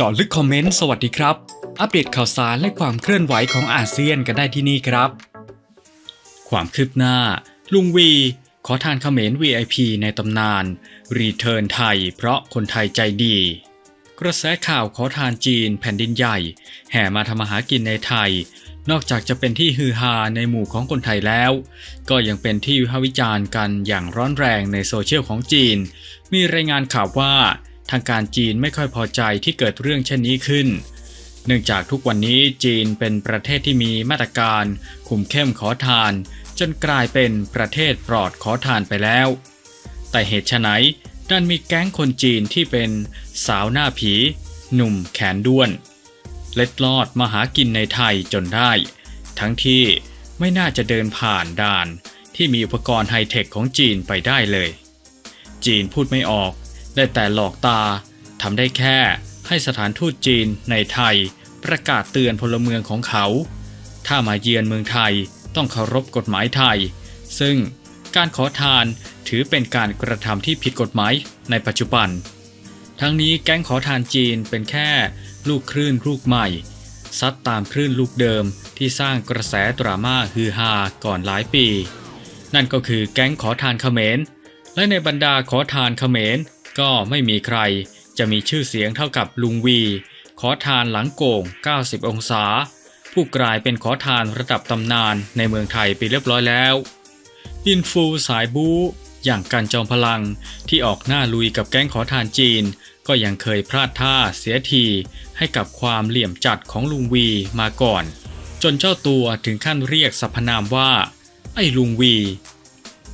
เจาะลึกคอมเมนต์สวัสดีครับ อัปเดตข่าวสารและความเคลื่อนไหวของอาเซียนกันได้ที่นี่ครับ ความคืบหน้า ลุงวี ขอทานเขมร VIP ในตำนาน รีเทิร์นไทย เพราะคนไทยใจดี กระแสข่าวขอทานจีนแผ่นดินใหญ่ แห่มาทำมาหากินในไทย นอกจากจะเป็นที่ฮือฮาในหมู่ของคนไทยแล้ว ก็ยังเป็นที่วิพากษ์วิจารณ์กันอย่างร้อนแรงในโซเชียลของจีน มีรายงานข่าวว่า ทางการจีนไม่ค่อยพอใจที่เกิดเรื่องเช่นนี้ขึ้น เนื่องจากทุกวันนี้จีนเป็นประเทศที่มีมาตรการ คุมเข้มขอทาน จนกลายเป็นประเทศปลอดขอทานไปแล้ว แต่เหตุไฉนดันมีแก๊งคนจีนที่เป็นสาวหน้าผี หนุ่มแขนด้วน เล็ดลอดมาหากินในไทยจนได้ ทั้งที่ไม่น่าจะเดินผ่านด่านที่มีอุปกรณ์ไฮเทคของจีนไปได้เลย จีนพูดไม่ออก ได้แต่หลอกตาทำได้แค่ให้สถานทูตจีนในไทยประกาศเตือนพลเมืองของเขา ถ้ามาเยือนเมืองไทยต้องเคารพกฎหมายไทย ซึ่งการขอทานถือเป็นการกระทำที่ผิดกฎหมายในปัจจุบัน ทั้งนี้แก๊งขอทานจีนเป็นแค่ลูกคลื่นลูกใหม่ ซัดตามคลื่นลูกเดิมที่สร้างกระแสดราม่าฮือฮาก่อนหลายปี นั่นก็คือแก๊งขอทานเขมร และในบรรดาขอทานเขมร ก็ไม่มีใครจะมีชื่อเสียงเท่ากับลุงวี ขอทานหลังโก่ง 90 องศา ผู้กลายเป็นขอทานระดับตำนานในเมืองไทยไปเรียบร้อยแล้วอินฟูสายบู๊อย่างกันจอมพลังที่ออกหน้าลุยกับแก๊งขอทานจีน ก็ยังเคยพลาดท่าเสียทีให้กับความเหลี่ยมจัดของลุงวีมาก่อน จนเจ้าตัวถึงขั้นเรียกสรรพนามว่า ไอ้ลุงวี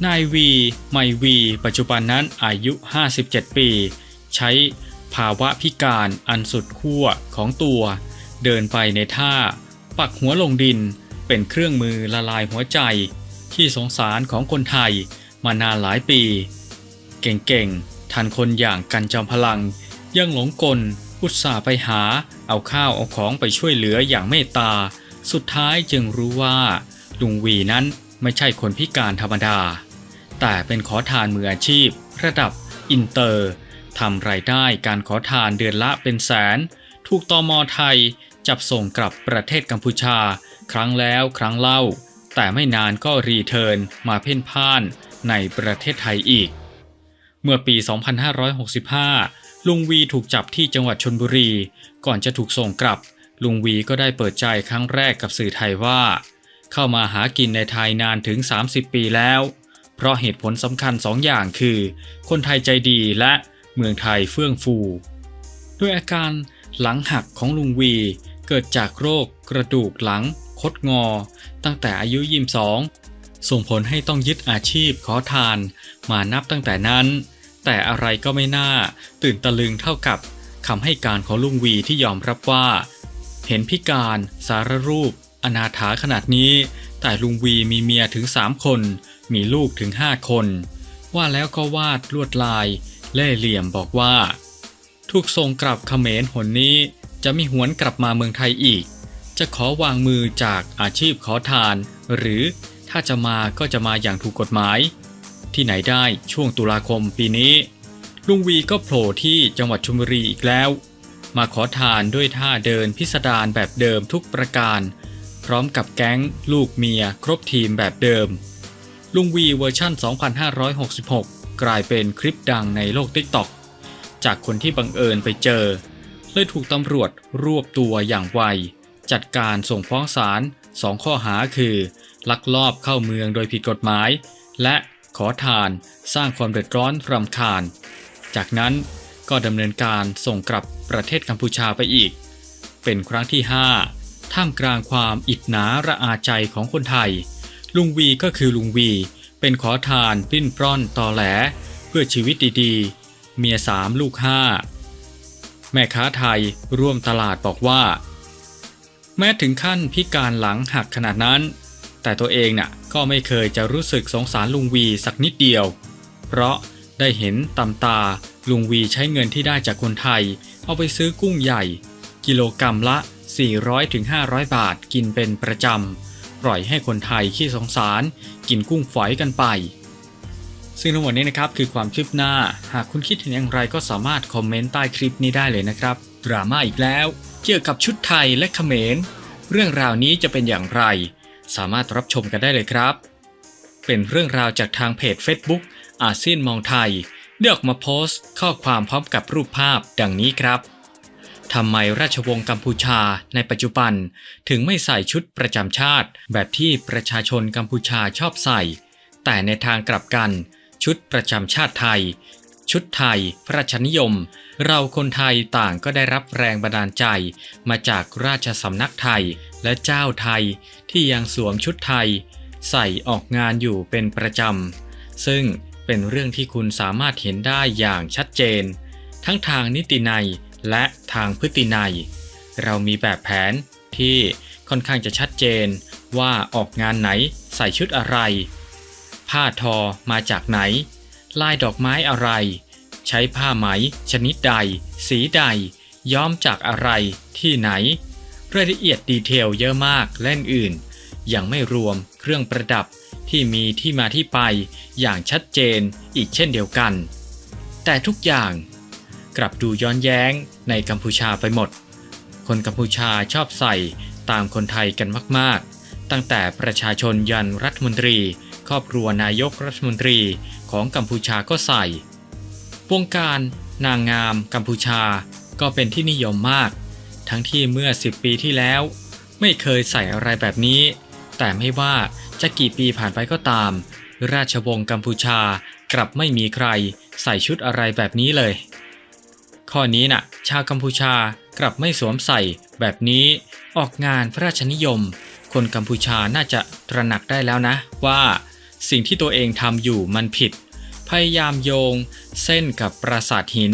นายวี ไมวี ปัจจุบันนั้นอายุ 57 ปี ใช้ภาวะพิการอันสุดขั้วของตัว เดินไปในท่า ปักหัวลงดิน เป็นเครื่องมือละลายหัวใจ ที่สงสารของคนไทยมานานหลายปี เก่งๆ ทันคนอย่างกันจอมพลัง ยังหลงกลอุตส่าห์ไปหาเอาข้าวเอาของไปช่วยเหลืออย่างเมตตา สุดท้ายจึงรู้ว่าลุงวีนั้น ไม่ใช่คนพิการธรรมดา แต่เป็นขอทานมืออาชีพ ระดับอินเตอร์ทำรายได้การขอทานเดือนละเป็นแสน ถูกตอมอไทยจับส่งกลับประเทศกัมพูชา ครั้งแล้วครั้งเล่า แต่ไม่นานก็รีเทิร์นมาเพ่นพ่านในประเทศไทยอีก เมื่อปี 2565 ลุงวีถูกจับที่จังหวัดชนบุรี ก่อนจะถูกส่งกลับ ลุงวีก็ได้เปิดใจครั้งแรกกับสื่อไทยว่า เข้ามาหากินในไทยนานถึง 30 ปีแล้ว เพราะเหตุผลสำคัญสองอย่างคือ คนไทยใจดีและเมืองไทยเฟื่องฟู ด้วยอาการหลังหักของลุงวีเกิดจากโรคกระดูกหลัง คดงอ ตั้งแต่อายุยิมสองส่งผลให้ต้องยึดอาชีพขอทานมานับตั้งแต่นั้น แต่อะไรก็ไม่น่าตื่นตะลึงเท่ากับคำให้การของลุงวีที่ยอมรับว่า เห็นพิการสารรูป อนาถาขนาดนี้ แต่ลุงวีมีเมียถึงสามคน มีลูกถึงห้าคน ว่าแล้วก็วาดลวดลาย เล่เหลี่ยมบอกว่า ถูกส่งกลับเขมรหนนี้ จะไม่หวนกลับมาเมืองไทยอีก จะขอวางมือจากอาชีพขอทาน หรือถ้าจะมาก็จะมาอย่างถูกกฎหมาย ที่ไหนได้ช่วงตุลาคมปีนี้ ลุงวีก็โผล่ที่จังหวัดชลบุรีอีกแล้ว มาขอทานด้วยท่าเดินพิสดารแบบเดิมทุกประการ พร้อมกับแก๊ง ลูกเมีย ครบทีมแบบเดิม ลุงวีเวอร์ชั่น 2566 กลายเป็นคลิปดังในโลก TikTok จากคนที่บังเอิญไปเจอ เลยถูกตำรวจรวบตัวอย่างไว จัดการส่งฟ้องศาลสองข้อหาคือ ลักลอบเข้าเมืองโดยผิดกฎหมาย และขอทานสร้างความเดือดร้อนรำคาญ จากนั้นก็ดำเนินการส่งกลับประเทศกัมพูชาไปอีก เป็นครั้งที่ 5 ท่ามกลางความอิจฉาระอาใจของคนไทย ลุงวีก็คือลุงวี เป็นขอทานปิ้นปล้อนตอแหล เพื่อชีวิตดีๆ เมียสามลูกห้าแม่ค้าไทยร่วมตลาดบอกว่า แม้ถึงขั้นพิการหลังหักขนาดนั้น แต่ตัวเองน่ะก็ไม่เคยจะรู้สึกสงสารลุงวีสักนิดเดียว เพราะได้เห็นตำตาลุงวีใช้เงินที่ได้จากคนไทย เอาไปซื้อกุ้งใหญ่ กิโลกรรัมละ 400-500 บาทกินเป็นประจำ ปล่อยให้คนไทยขี้สงสาร กินกุ้งฝอยกันไป ซึ่งทั้งหมดนี้นะครับคือความคืบหน้า หากคุณคิดเห็นอย่างไรก็สามารถคอมเมนต์ใต้คลิปนี้ได้เลยนะครับ ดราม่าอีกแล้ว เกี่ยวกับชุดไทยและเขมร เรื่องราวนี้จะเป็นอย่างไร สามารถรับชมกันได้เลยครับ เป็นเรื่องราวจากทางเพจ Facebook อาเซียนมองไทยได้ออกมาโพสต์ข้อความพร้อมกับรูปภาพดังนี้ครับ ทำไมราชวงศ์กัมพูชาในปัจจุบันถึงไม่ใส่ชุดประจำชาติ แบบที่ประชาชนกัมพูชาชอบใส่ แต่ในทางกลับกัน ชุดประจำชาติไทย ชุดไทยพระราชนิยม เราคนไทยต่างก็ได้รับแรงบันดาลใจ มาจากราชสำนักไทยและเจ้าไทยที่ยังสวมชุดไทย ใส่ออกงานอยู่เป็นประจำซึ่งเป็นเรื่องที่คุณสามารถเห็นได้อย่างชัดเจน ทั้งทางนิติใน และทางพฤตินัย เรามีแบบแผนที่ค่อนข้างจะชัดเจนว่าออกงานไหนใส่ชุดอะไร ผ้าทอมาจากไหน ลายดอกไม้อะไร ใช้ผ้าไหม ชนิดใด สีใด ย้อมจากอะไรที่ไหน รายละเอียดดีเทลเยอะมากและอื่น ยังไม่รวมเครื่องประดับที่มีที่มาที่ไปอย่างชัดเจนอีกเช่นเดียวกัน แต่ทุกอย่าง กลับดูย้อนแย้งในกัมพูชาไปหมด คนกัมพูชาชอบใส่ตามคนไทยกันมาก ๆ ตั้งแต่ประชาชนยันรัฐมนตรี ครอบครัวนายกรัฐมนตรีของกัมพูชาก็ใส่วงการนางงามกัมพูชาก็เป็นที่นิยมมาก ทั้งที่เมื่อ 10 ปีที่แล้ว ไม่เคยใส่อะไรแบบนี้ แต่ไม่ว่าจะกี่ปีผ่านไปก็ตาม ราชวงศ์กัมพูชากลับไม่มีใครใส่ชุดอะไรแบบนี้เลย ข้อนี้น่ะ ชาวกัมพูชากลับไม่สวมใส่แบบนี้ออกงานพระราชนิยม คนกัมพูชาน่าจะตระหนักได้แล้วนะ ว่าสิ่งที่ตัวเองทำอยู่มันผิด พยายามโยง เส้นกับปราสาทหิน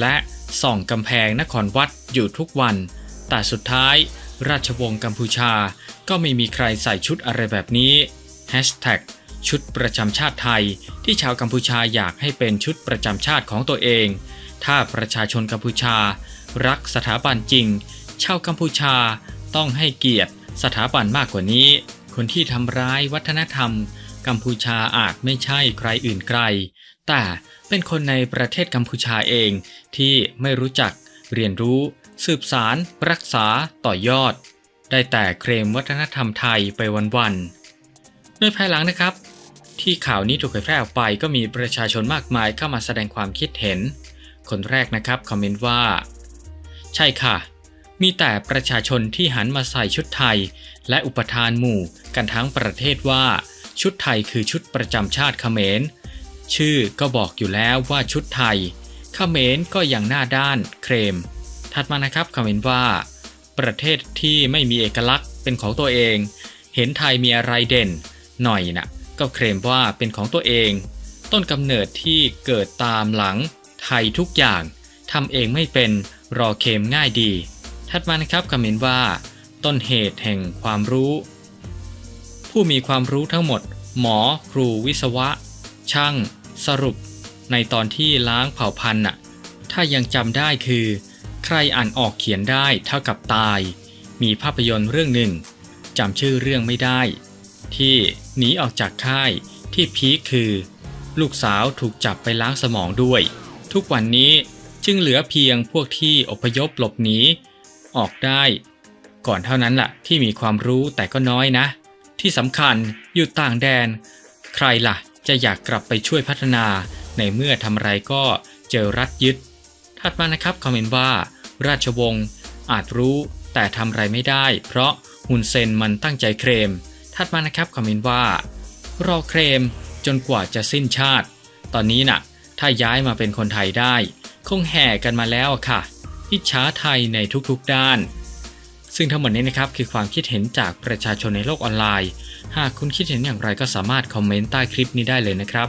และส่องกำแพงนครวัดอยู่ทุกวัน แต่สุดท้าย ราชวงศ์กัมพูชาก็ไม่มีใครใส่ชุดอะไรแบบนี้ Hashtag ชุดประจำชาติไทยที่ชาวกัมพูชาอยากให้เป็นชุดประจำชาติของตัวเอง ถ้าประชาชนกัมพูชา รักสถาบันจริง ชาวกัมพูชาต้องให้เกียรติสถาบันมากกว่านี้ คนที่ทำร้ายวัฒนธรรม กัมพูชาอาจไม่ใช่ใครอื่นไกล แต่เป็นคนในประเทศกัมพูชาเองที่ไม่รู้จักเรียนรู้ สืบสาร รักษาต่อยอด ได้แต่เคลมวัฒนธรรมไทยไปวันๆโดยภายหลังนะครับ ที่ข่าวนี้ถูกเผยแพร่ออกไปก็มีประชาชนมากมายเข้ามาแสดงความคิดเห็น คนแรกนะครับคอมเมนต์ว่า ใช่ค่ะ มีแต่ประชาชนที่หันมาใส่ชุดไทย และอุปทานหมู่กันทั้งประเทศว่า ชุดไทยคือชุดประจำชาติเขมร ชื่อก็บอกอยู่แล้วว่าชุดไทยเขมรก็อย่างหน้าด้านเครม ถัดมานะครับคอมเมนต์ว่า ประเทศที่ไม่มีเอกลักษณ์เป็นของตัวเอง เห็นไทยมีอะไรเด่น หน่อยนะก็เคลมว่าเป็นของตัวเอง ต้นกำเนิดที่เกิดตามหลัง ไทยทุกอย่างทำเองไม่เป็นรอเค็มง่ายดี ถัดมานะครับคอมเมนต์ว่า ต้นเหตุแห่งความรู้ ผู้มีความรู้ทั้งหมด หมอ ครูวิศวะ ช่าง สรุป ในตอนที่ล้างเผ่าพันธุ์น่ะถ้ายังจำได้คือ ใครอ่านออกเขียนได้เท่ากับตาย มีภาพยนตร์เรื่องหนึ่งจำชื่อเรื่องไม่ได้ ที่หนีออกจากค่ายที่พีคคือ ลูกสาวถูกจับไปล้างสมองด้วย ทุกวันนี้จึงเหลือเพียงพวกที่อพยพหลบหนีออกได้ ก่อนเท่านั้นล่ะที่มีความรู้แต่ก็น้อยนะ ที่สำคัญอยู่ต่างแดน ใครล่ะจะอยากกลับไปช่วยพัฒนาในเมื่อทำไรก็เจอรัฐยึด ถัดมานะครับคอมเมนต์ว่า ราชวงศ์อาจรู้แต่ทำไรไม่ได้ เพราะฮุนเซนมันตั้งใจเคลมถัดมานะครับคอมเมนต์ว่า รอเคลมจนกว่าจะสิ้นชาติ ตอนนี้น่ะ ถ้าย้ายมาเป็นคนไทยได้ คงแห่กันมาแล้วอะค่ะอิจฉาไทยในทุกๆด้าน ซึ่งทั้งหมดนี้นะครับคือความคิดเห็นจากประชาชนในโลกออนไลน์ หากคุณคิดเห็นอย่างไรก็สามารถคอมเมนต์ใต้คลิปนี้ได้เลยนะครับ